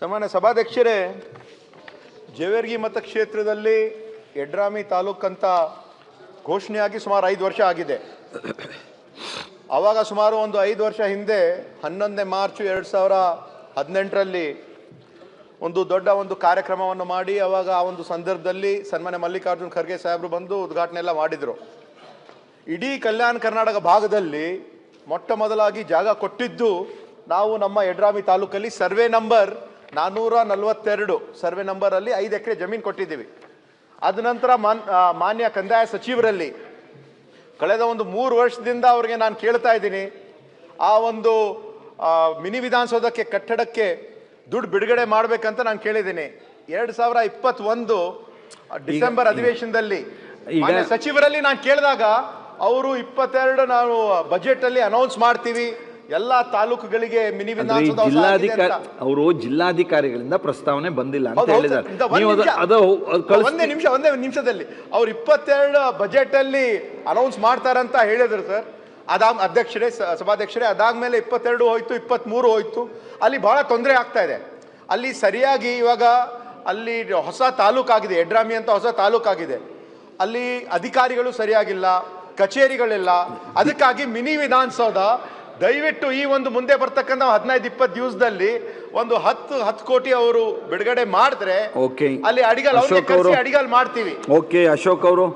ಸನ್ಮಾನ್ಯ ಸಭಾಧ್ಯಕ್ಷರೇ, ಜೇವರ್ಗಿ ಮತಕ್ಷೇತ್ರದಲ್ಲಿ ಯಡ್ರಾಮಿ ತಾಲೂಕಂತ ಘೋಷಣೆಯಾಗಿ ಸುಮಾರು ಐದು ವರ್ಷ ಆಗಿದೆ. ಆವಾಗ ಸುಮಾರು ಒಂದು ಐದು ವರ್ಷ ಹಿಂದೆ, ಹನ್ನೊಂದನೇ ಮಾರ್ಚ್ ಎರಡು ಸಾವಿರ ಹದಿನೆಂಟರಲ್ಲಿ ಒಂದು ದೊಡ್ಡ ಒಂದು ಕಾರ್ಯಕ್ರಮವನ್ನು ಮಾಡಿ ಆವಾಗ ಆ ಒಂದು ಸಂದರ್ಭದಲ್ಲಿ ಸನ್ಮಾನ್ಯ ಮಲ್ಲಿಕಾರ್ಜುನ್ ಖರ್ಗೆ ಸಾಹೇಬರು ಬಂದು ಉದ್ಘಾಟನೆ ಎಲ್ಲ ಮಾಡಿದರು. ಇಡೀ ಕಲ್ಯಾಣ ಕರ್ನಾಟಕ ಭಾಗದಲ್ಲಿ ಮೊಟ್ಟ ಮೊದಲಾಗಿ ಜಾಗ ಕೊಟ್ಟಿದ್ದು ನಾವು ನಮ್ಮ ಯಡ್ರಾಮಿ ತಾಲೂಕಲ್ಲಿ ಸರ್ವೆ ನಂಬರ್ ನಾನ್ನೂರ ನಲವತ್ತೆರಡು ಸರ್ವೆ ನಂಬರಲ್ಲಿ ಐದು ಎಕರೆ ಜಮೀನು ಕೊಟ್ಟಿದ್ದೀವಿ. ಅದ ನಂತರ ಮಾನ್ ಮಾನ್ಯ ಕಂದಾಯ ಸಚಿವರಲ್ಲಿ ಕಳೆದ ಒಂದು ಮೂರು ವರ್ಷದಿಂದ ಅವ್ರಿಗೆ ನಾನು ಕೇಳ್ತಾ ಇದ್ದೀನಿ. ಆ ಒಂದು ಮಿನಿ ವಿಧಾನಸೌಧಕ್ಕೆ ಕಟ್ಟಡಕ್ಕೆ ದುಡ್ಡು ಬಿಡುಗಡೆ ಮಾಡಬೇಕಂತ ನಾನು ಕೇಳಿದ್ದೀನಿ. ಎರಡು ಸಾವಿರ ಇಪ್ಪತ್ತೊಂದು ಡಿಸೆಂಬರ್ ಅಧಿವೇಶನದಲ್ಲಿ ಮಾನ್ಯ ಸಚಿವರಲ್ಲಿ ನಾನು ಕೇಳಿದಾಗ ಅವರು ಇಪ್ಪತ್ತೆರಡು ನಾವು ಬಜೆಟ್ ಅಲ್ಲಿ ಅನೌನ್ಸ್ ಮಾಡ್ತೀವಿ. ಎಲ್ಲಾ ತಾಲೂಕುಗಳಿಗೆ ಮಿನಿ ಜಿಲ್ಲಾಧಿಕಾರಿ ಅವರು ಜಿಲ್ಲಾಧಿಕಾರಿಗಳಿಂದ ಪ್ರಸ್ತಾವನೆ ಬಂದಿಲ್ಲ ಅಂತ ಹೇಳಿದ್ದಾರೆ. ಒಂದ್ ನೀವು ಅದು ನಿಮಿಷ. ಒಂದೇ ನಿಮಿಷ ಒಂದೇ ನಿಮಿಷದಲ್ಲಿ. ಅವ್ರು ಇಪ್ಪತ್ತೆರಡು ಬಜೆಟ್ ಅಲ್ಲಿ ಅನೌನ್ಸ್ ಮಾಡ್ತಾರಂತ ಹೇಳಿದ್ರು ಸರ್. ಅದಾದ ಅಧ್ಯಕ್ಷರೇ ಸಭಾಧ್ಯಕ್ಷರೇ ಅದಾದ್ಮೇಲೆ ಇಪ್ಪತ್ತೆರಡು ಹೋಯ್ತು ಇಪ್ಪತ್ತ್ಮೂರು ಹೋಯ್ತು. ಅಲ್ಲಿ ಬಹಳ ತೊಂದರೆ ಆಗ್ತಾ ಇದೆ. ಅಲ್ಲಿ ಸರಿಯಾಗಿ ಇವಾಗ ಅಲ್ಲಿ ಹೊಸ ತಾಲೂಕಾಗಿದೆ ಎಡ್ರಾಮಿ ಅಂತ ಹೊಸ ತಾಲೂಕಾಗಿದೆ ಅಲ್ಲಿ ಅಧಿಕಾರಿಗಳು ಸರಿಯಾಗಿಲ್ಲ ಕಚೇರಿಗಳಿಲ್ಲ. ಅದಕ್ಕಾಗಿ ಮಿನಿ ವಿಧಾನಸೌಧ ದಯವಿಟ್ಟು ಈ ಒಂದು ಮುಂದೆ ಬರ್ತಕ್ಕಂಥ ಹದಿನೈದು ಇಪ್ಪತ್ತು ದಿವಸದಲ್ಲಿ ಒಂದು ಹತ್ತು ಹತ್ತು ಕೋಟಿ ಅವರು ಬಿಡುಗಡೆ ಮಾಡಿದ್ರೆ ಓಕೆ ಅಲ್ಲಿ ಅಡಿಗಲ್ ಅಶೋಕ್ ಅವರು. ಅಡಿಗಲ್ ಮಾಡ್ತೀವಿ. ಓಕೆ ಅಶೋಕ್ ಅವರು.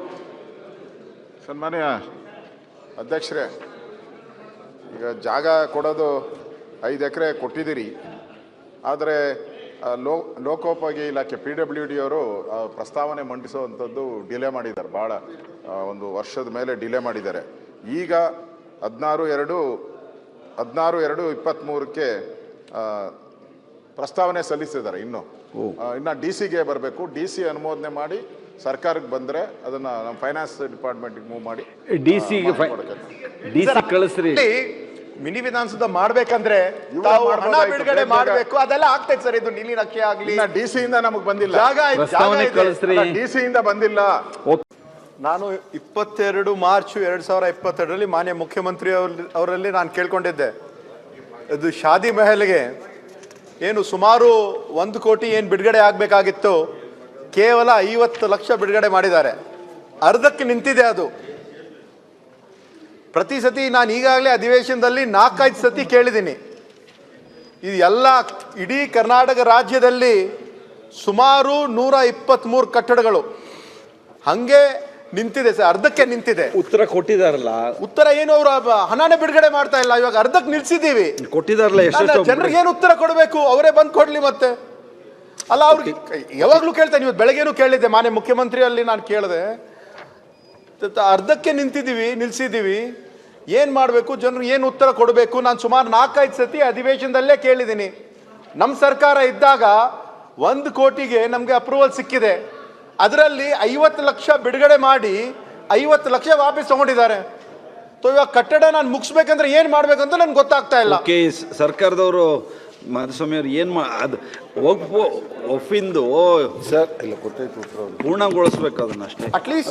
ಸನ್ಮಾನ್ಯ ಅಧ್ಯಕ್ಷರೇ ಈಗ ಜಾಗ ಕೊಡೋದು ಐದು ಎಕರೆ ಕೊಟ್ಟಿದ್ದೀರಿ. ಆದರೆ ಲೋ ಲೋಕೋಪಯೋಗಿ ಇಲಾಖೆ ಪಿ ಡಬ್ಲ್ಯೂ ಡಿ ಅವರು ಪ್ರಸ್ತಾವನೆ ಮಂಡಿಸುವಂಥದ್ದು ಡಿಲೇ ಮಾಡಿದ್ದಾರೆ. ಭಾಳ ಒಂದು ವರ್ಷದ ಮೇಲೆ ಡಿಲೇ ಮಾಡಿದ್ದಾರೆ. ಈಗ ಹದಿನಾರು ಎರಡು ಹದಿನಾರು ಎರಡು ಇಪ್ಪತ್ತ್ಮೂರಕ್ಕೆ ಪ್ರಸ್ತಾವನೆ ಸಲ್ಲಿಸಿದ್ದಾರೆ ಇನ್ನು. ಇನ್ನು ಡಿ ಸಿಗೆ ಬರಬೇಕು. ಡಿ ಸಿ ಅನುಮೋದನೆ ಮಾಡಿ ಸರ್ಕಾರಕ್ಕೆ ಬಂದರೆ ಅದನ್ನು ನಮ್ಮ ಫೈನಾನ್ಸ್ ಡಿಪಾರ್ಟ್ಮೆಂಟಿಗೆ ಮೂವ್ ಮಾಡಿ ಡಿ ಸಿಗೆ ಡಿ ಸಿ ಕಳಿಸ್ರಿ. ಮಿನಿ ವಿಧಾನಸೌಧ ಮಾಡ್ಬೇಕಂದ್ರೆ ತಾವು ಹಣ ಬಿಡುಗಡೆ. ಮಾಡಬೇಕು. ಅದೆಲ್ಲ ಆಗ್ತೈತೆ ಸರ್ ಇದು ನೀಲಿನಕ್ಕೆ ಆಗ್ಲಿ. ಡಿ ಸಿ ಇಂದ ನಮಗೆ ಬಂದಿಲ್ಲ. ಜಾಗ ಸಿ ಇಂದ. ಡಿ ಬಂದಿಲ್ಲ. ಓಕೆ. ನಾನು ಇಪ್ಪತ್ತೆರಡು ಮಾರ್ಚ್ ಎರಡು ಸಾವಿರ ಇಪ್ಪತ್ತೆರಡರಲ್ಲಿ ಮಾನ್ಯ ಮುಖ್ಯಮಂತ್ರಿ ಅವರಲ್ಲಿ ನಾನು ಕೇಳ್ಕೊಂಡಿದ್ದೆ. ಇದು ಶಾದಿ ಮಹಲ್ಗೆ ಏನು ಸುಮಾರು ಒಂದು ಕೋಟಿ ಏನು ಬಿಡುಗಡೆ ಆಗಬೇಕಾಗಿತ್ತು, ಕೇವಲ ಐವತ್ತು ಲಕ್ಷ ಬಿಡುಗಡೆ ಮಾಡಿದ್ದಾರೆ. ಅರ್ಧಕ್ಕೆ ನಿಂತಿದೆ ಅದು. ಪ್ರತಿ ಸತಿ ನಾನು ಈಗಾಗಲೇ ಅಧಿವೇಶನದಲ್ಲಿ ನಾಲ್ಕೈದು ಸತಿ ಕೇಳಿದ್ದೀನಿ. ಇದು ಎಲ್ಲ ಇಡೀ ಕರ್ನಾಟಕ ರಾಜ್ಯದಲ್ಲಿ ಸುಮಾರು ನೂರ ಇಪ್ಪತ್ತ್ಮೂರು ಕಟ್ಟಡಗಳು. ಹಂಗೆ ನಿಂತಿದೆ ಸರ್ ಅರ್ಧಕ್ಕೆ ನಿಂತಿದೆ. ಉತ್ತರ ಕೊಟ್ಟಿದಾರಲ್ಲ. ಉತ್ತರ ಏನು ಅವರು ಹಣನೇ ಬಿಡುಗಡೆ ಮಾಡ್ತಾ ಇಲ್ಲ ಇವಾಗ ಅರ್ಧಕ್ಕೆ ನಿಲ್ಸಿದ್ದೀವಿ. ಕೊಟ್ಟಿದಾರಲ್ಲ ಎಷ್ಟು ಜನರಿಗೆ ಏನು ಉತ್ತರ ಕೊಡಬೇಕು? ಅವರೇ ಬಂದು ಕೊಡ್ಲಿ ಮತ್ತೆ. ಅಲ್ಲ ಅವ್ರಿಗೆ ಯಾವಾಗ್ಲೂ ಕೇಳ್ತೇನೆ ಇವತ್ತು ಬೆಳಗ್ಗೆನೂ ಕೇಳಿದ್ದೆ ಮಾನ್ಯ ಮುಖ್ಯಮಂತ್ರಿ ಅಲ್ಲಿ ನಾನು ಕೇಳಿದೆ. ಅರ್ಧಕ್ಕೆ ನಿಂತಿದ್ದೀವಿ ನಿಲ್ಸಿದ್ದೀವಿ. ಏನು ಮಾಡಬೇಕು? ಜನರು ಏನು ಉತ್ತರ ಕೊಡಬೇಕು? ನಾನು ಸುಮಾರು ನಾಲ್ಕೈದು ಸತಿ ಅಧಿವೇಶನದಲ್ಲೇ ಕೇಳಿದ್ದೀನಿ. ನಮ್ಮ ಸರ್ಕಾರ ಇದ್ದಾಗ ಒಂದು ಕೋಟಿಗೆ ನಮಗೆ ಅಪ್ರೂವಲ್ ಸಿಕ್ಕಿದೆ. ಅದರಲ್ಲಿ ಐವತ್ತು ಲಕ್ಷ ಬಿಡುಗಡೆ ಮಾಡಿ ಐವತ್ತು ಲಕ್ಷ ವಾಪಸ್ ತಗೊಂಡಿದ್ದಾರೆ. ತೊ ಇವಾಗ ಕಟ್ಟಡ ನಾನು ಮುಗಿಸ್ಬೇಕಂದ್ರೆ ಏನು ಮಾಡ್ಬೇಕಂತ ನನ್ಗೆ ಗೊತ್ತಾಗ್ತಾ ಇಲ್ಲ. ಓಕೆ ಸರ್ಕಾರದವರು ಮಾಧುಸ್ವಾಮಿ ಅವ್ರು ಏನು ಮಾ ಅದು ಒಪ್ಪು ಒಫಿಂದು ಸರ್ ಇಲ್ಲ ಗೊತ್ತಾಯ್ತು ಪೂರ್ಣಗೊಳಿಸ್ಬೇಕು ಅದನ್ನ ಅಷ್ಟೇ. ಅಟ್ಲೀಸ್ಟ್